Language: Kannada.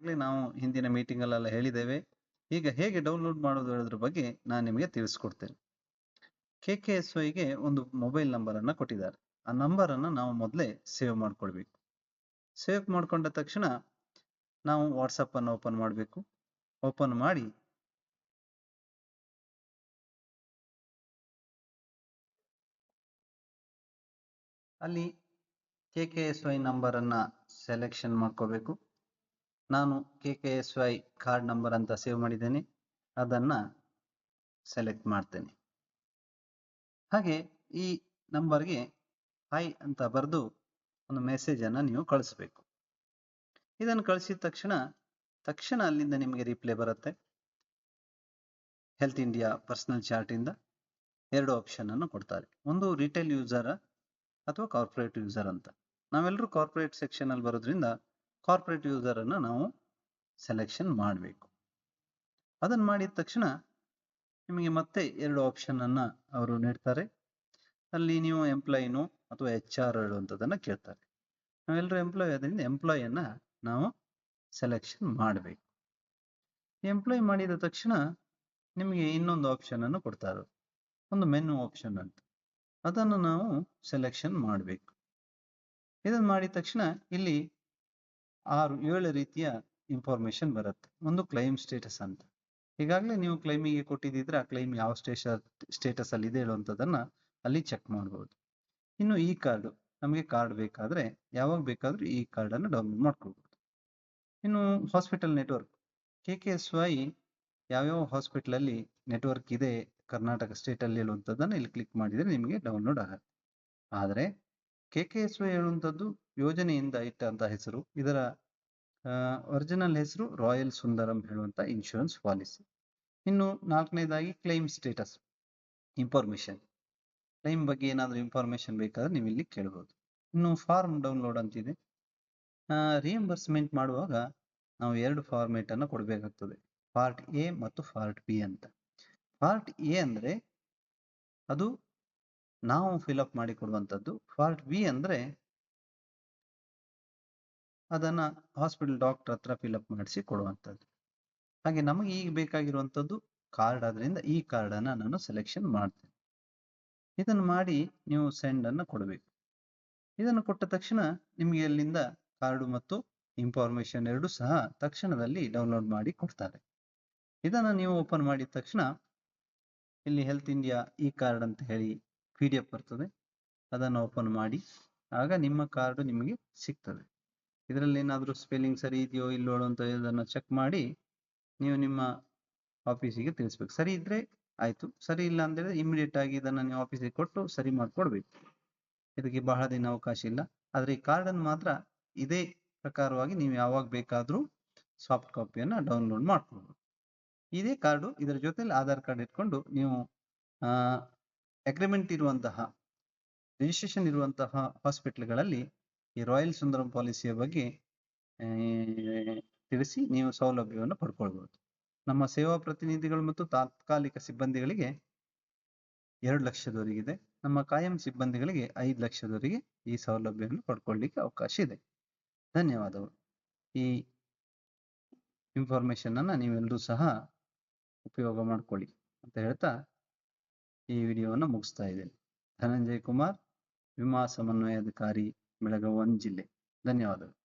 ನಾವು ಹಿಂದಿನ ಮೀಟಿಂಗಲ್ಲೆಲ್ಲ ಹೇಳಿದ್ದೇವೆ. ಈಗ ಹೇಗೆ ಡೌನ್ಲೋಡ್ ಮಾಡೋದು ಹೇಳೋದ್ರ ಬಗ್ಗೆ ನಾನು ನಿಮಗೆ ತಿಳಿಸ್ಕೊಡ್ತೇನೆ. ಕೆ ಕೆ ಎಸ್ ವೈಗೆ ಒಂದು ಮೊಬೈಲ್ ನಂಬರನ್ನು ಕೊಟ್ಟಿದ್ದಾರೆ. ಆ ನಂಬರನ್ನು ನಾವು ಮೊದಲೇ ಸೇವ್ ಮಾಡ್ಕೊಳ್ಬೇಕು. ಸೇವ್ ಮಾಡ್ಕೊಂಡ ತಕ್ಷಣ ನಾವು ವಾಟ್ಸಪ್ಪನ್ನು ಓಪನ್ ಮಾಡಬೇಕು. ಓಪನ್ ಮಾಡಿ ಅಲ್ಲಿ ಕೆ ಕೆ ಎಸ್ ವೈ ನಂಬರನ್ನು ಸೆಲೆಕ್ಷನ್ ಮಾಡ್ಕೋಬೇಕು ನಾನು K K S Y card number ಅಂತ ಸೇವ್ ಮಾಡಿದ್ದೇನೆ. ಅದನ್ನು ಸೆಲೆಕ್ಟ್ ಮಾಡ್ತೇನೆ. ಹಾಗೆ ಈ ನಂಬರ್ಗೆ ಹೈ ಅಂತ ಬರೆದು ಒಂದು ಮೆಸೇಜನ್ನು ನೀವು ಕಳಿಸ್ಬೇಕು. ಇದನ್ನು ಕಳಿಸಿದ ತಕ್ಷಣ ತಕ್ಷಣ ಅಲ್ಲಿಂದ ನಿಮಗೆ ರಿಪ್ಲೈ ಬರುತ್ತೆ. ಹೆಲ್ತ್ ಇಂಡಿಯಾ ಪರ್ಸನಲ್ ಚಾರ್ಟಿಂದ ಎರಡು ಆಪ್ಷನನ್ನು ಕೊಡ್ತಾರೆ. ಒಂದು ರಿಟೇಲ್ ಯೂಸರ್ ಅಥವಾ ಕಾರ್ಪೊರೇಟ್ ಯೂಸರ್ ಅಂತ. ನಾವೆಲ್ಲರೂ ಕಾರ್ಪೊರೇಟ್ ಸೆಕ್ಷನಲ್ಲಿ ಬರೋದ್ರಿಂದ ಕಾರ್ಪೊರೇಟ್ ಯೂಸರನ್ನು ನಾವು ಸೆಲೆಕ್ಷನ್ ಮಾಡಬೇಕು. ಅದನ್ನು ಮಾಡಿದ ತಕ್ಷಣ ನಿಮಗೆ ಮತ್ತೆ ಎರಡು ಆಪ್ಷನನ್ನು ಅವರು ನೀಡ್ತಾರೆ. ಅಲ್ಲಿ ನೀವು ಎಂಪ್ಲಾಯಿನೋ ಅಥವಾ ಎಚ್ ಆರ್ ಹೇಳುವಂಥದ್ದನ್ನು ಕೇಳ್ತಾರೆ. ನಾವೆಲ್ಲರೂ ಎಂಪ್ಲಾಯಿ ಅದರಿಂದ ಎಂಪ್ಲಾಯಿಯನ್ನು ನಾವು ಸೆಲೆಕ್ಷನ್ ಮಾಡಬೇಕು. ಎಂಪ್ಲಾಯ್ ಮಾಡಿದ ತಕ್ಷಣ ನಿಮಗೆ ಇನ್ನೊಂದು ಆಪ್ಷನನ್ನು ಕೊಡ್ತಾರೆ. ಒಂದು ಮೆನು ಆಪ್ಷನ್ ಅಂತ. ಅದನ್ನು ನಾವು ಸೆಲೆಕ್ಷನ್ ಮಾಡಬೇಕು. ಇದನ್ನು ಮಾಡಿದ ತಕ್ಷಣ ಇಲ್ಲಿ ಆರು ಏಳು ರೀತಿಯ ಇನ್ಫಾರ್ಮೇಶನ್ ಬರುತ್ತೆ. ಒಂದು ಕ್ಲೈಮ್ ಸ್ಟೇಟಸ್ ಅಂತ. ಈಗಾಗಲೇ ನೀವು ಕ್ಲೈಮಿಗೆ ಕೊಟ್ಟಿದ್ದಿದ್ರೆ ಆ ಕ್ಲೈಮ್ ಯಾವ ಸ್ಟೇಷ ಸ್ಟೇಟಸ್ ಅಲ್ಲಿ ಇದೆ ಹೇಳುವಂಥದ್ದನ್ನ ಅಲ್ಲಿ ಚೆಕ್ ಮಾಡ್ಬೋದು. ಇನ್ನು ಈ ಕಾರ್ಡು ನಮಗೆ ಕಾರ್ಡ್ ಬೇಕಾದ್ರೆ ಯಾವಾಗ ಬೇಕಾದ್ರೂ ಈ ಕಾರ್ಡನ್ನು ಡೌನ್ಲೋಡ್ ಮಾಡ್ಕೊಳ್ಬೋದು. ಇನ್ನು hospital network K K S Y ಯಾವ್ಯಾವ ಹಾಸ್ಪಿಟಲಲ್ಲಿ ನೆಟ್ವರ್ಕ್ ಇದೆ ಕರ್ನಾಟಕ ಸ್ಟೇಟಲ್ಲಿ ಹೇಳುವಂಥದ್ದನ್ನು ಇಲ್ಲಿ ಕ್ಲಿಕ್ ಮಾಡಿದರೆ ನಿಮಗೆ ಡೌನ್ಲೋಡ್ ಆಗುತ್ತೆ. ಆದರೆ ಕೆ ಕೆ ಎಸ್ ವೈ ಹೇಳುವಂಥದ್ದು ಯೋಜನೆಯಿಂದ ಇಟ್ಟಂತ ಹೆಸರು. ಇದರ ಒರಿಜಿನಲ್ ಹೆಸರು ರಾಯಲ್ ಸುಂದರಂ ಹೇಳುವಂಥ ಇನ್ಶೂರೆನ್ಸ್ ಪಾಲಿಸಿ ಇನ್ನು ನಾಲ್ಕನೇದಾಗಿ ಕ್ಲೈಮ್ ಸ್ಟೇಟಸ್ ಇನ್ಫಾರ್ಮೇಷನ್ ಕ್ಲೈಮ್ ಬಗ್ಗೆ ಏನಾದರೂ ಇನ್ಫಾರ್ಮೇಷನ್ ಬೇಕಾದ್ರೆ ನೀವು ಇಲ್ಲಿ ಕೇಳ್ಬೋದು. ಇನ್ನು ಫಾರ್ಮ್ ಡೌನ್ಲೋಡ್ ಅಂತಿದೆ. ರಿಎಂಬರ್ಸ್ಮೆಂಟ್ ಮಾಡುವಾಗ ನಾವು ಎರಡು ಫಾರ್ಮೇಟನ್ನು ಕೊಡಬೇಕಾಗ್ತದೆ. ಪಾರ್ಟ್ ಎ ಮತ್ತು ಪಾರ್ಟ್ ಬಿ ಅಂತ. ಪಾರ್ಟ್ ಎ ಅಂದರೆ ಅದು ನಾವು ಫಿಲಪ್ ಮಾಡಿ ಕೊಡುವಂಥದ್ದು ಪಾರ್ಟ್ ಬಿ ಅಂದರೆ ಅದನ್ನು ಹಾಸ್ಪಿಟಲ್ ಡಾಕ್ಟರ್ ಹತ್ರ ಫಿಲಪ್ ಮಾಡಿಸಿ ಕೊಡುವಂಥದ್ದು. ಹಾಗೆ ನಮಗೆ ಈಗ ಬೇಕಾಗಿರುವಂಥದ್ದು ಕಾರ್ಡ್ ಆದ್ದರಿಂದ ಈ ಕಾರ್ಡನ್ನು ನಾನು ಸೆಲೆಕ್ಷನ್ ಮಾಡ್ತೇನೆ. ಇದನ್ನು ಮಾಡಿ ನೀವು ಸೆಂಡನ್ನು ಕೊಡಬೇಕು. ಇದನ್ನು ಕೊಟ್ಟ ತಕ್ಷಣ ನಿಮಗೆ ಅಲ್ಲಿಂದ ಕಾರ್ಡು ಮತ್ತು ಇನ್ಫಾರ್ಮೇಷನ್ ಎರಡು ಸಹ ತಕ್ಷಣದಲ್ಲಿ ಡೌನ್ಲೋಡ್ ಮಾಡಿ ಕೊಡ್ತಾರೆ. ಇದನ್ನು ನೀವು ಓಪನ್ ಮಾಡಿದ ತಕ್ಷಣ ಇಲ್ಲಿ ಹೆಲ್ತ್ ಇಂಡಿಯಾ ಈ ಕಾರ್ಡ್ ಅಂತ ಹೇಳಿ ಪಿ ಡಿ ಎಫ್ ಬರ್ತದೆ, ಅದನ್ನು ಓಪನ್ ಮಾಡಿ, ಆಗ ನಿಮ್ಮ ಕಾರ್ಡು ನಿಮಗೆ ಸಿಗ್ತದೆ. ಇದರಲ್ಲಿ ಏನಾದರೂ ಸ್ಪೆಲ್ಲಿಂಗ್ ಸರಿ ಇದೆಯೋ ಇಲ್ಲೋ ಅಂತ ಇದನ್ನು ಚೆಕ್ ಮಾಡಿ, ನೀವು ನಿಮ್ಮ ಆಫೀಸಿಗೆ ತಿಳಿಸ್ಬೇಕು. ಸರಿ ಇದ್ರೆ ಆಯಿತು. ಸರಿ ಇಲ್ಲ ಅಂದರೆ ಇಮಿಡಿಯೇಟ್ ಆಗಿ ಇದನ್ನು ನೀವು ಆಫೀಸಿಗೆ ಕೊಟ್ಟು ಸರಿ ಮಾಡಿಕೊಡ್ಬೇಕು. ಇದಕ್ಕೆ ಬಹಳ ದಿನ ಅವಕಾಶ ಇಲ್ಲ. ಆದರೆ ಈ ಕಾರ್ಡನ್ನು ಮಾತ್ರ ಇದೇ ಪ್ರಕಾರವಾಗಿ ನೀವು ಯಾವಾಗ ಬೇಕಾದರೂ ಸಾಫ್ಟ್ ಕಾಪಿಯನ್ನು ಡೌನ್ಲೋಡ್ ಮಾಡ್ಕೊಳ್ಬೋದು. ಇದೇ ಕಾರ್ಡು ಇದರ ಜೊತೆಲಿ ಆಧಾರ್ ಕಾರ್ಡ್ ಇಟ್ಕೊಂಡು ನೀವು ಅಗ್ರಿಮೆಂಟ್ ಇರುವಂತಹ ರಿಜಿಸ್ಟ್ರೇಷನ್ ಇರುವಂತಹ ಹಾಸ್ಪಿಟ್ಲ್ಗಳಲ್ಲಿ ಈ ರಾಯಲ್ ಸುಂದರಂ ಪಾಲಿಸಿಯ ಬಗ್ಗೆ ತಿಳಿಸಿ ನೀವು ಸೌಲಭ್ಯವನ್ನು ಪಡ್ಕೊಳ್ಬಹುದು ನಮ್ಮ ಸೇವಾ ಪ್ರತಿನಿಧಿಗಳು ಮತ್ತು ತಾತ್ಕಾಲಿಕ ಸಿಬ್ಬಂದಿಗಳಿಗೆ ಎರಡು ಲಕ್ಷದವರೆಗಿದೆ. ನಮ್ಮ ಕಾಯಂ ಸಿಬ್ಬಂದಿಗಳಿಗೆ ಐದು ಲಕ್ಷದವರೆಗೆ ಈ ಸೌಲಭ್ಯವನ್ನು ಪಡ್ಕೊಳ್ಳಿಕ್ಕೆ ಅವಕಾಶ ಇದೆ. ಧನ್ಯವಾದಗಳು. ಈ ಇನ್ಫಾರ್ಮೇಶನ್ ಅನ್ನ ನೀವೆಲ್ಲರೂ ಸಹ ಉಪಯೋಗ ಮಾಡ್ಕೊಳ್ಳಿ ಅಂತ ಹೇಳ್ತಾ ಈ ವಿಡಿಯೋವನ್ನು ಮುಗಿಸ್ತಾ ಇದ್ದೇನೆ. ಧನಂಜಯ್ ಕುಮಾರ್ ವಿಮಾ ಸಮನ್ವಯಾಧಿಕಾರಿ ಬೆಳಗಾವಿ ಜಿಲ್ಲೆ. ಧನ್ಯವಾದಗಳು.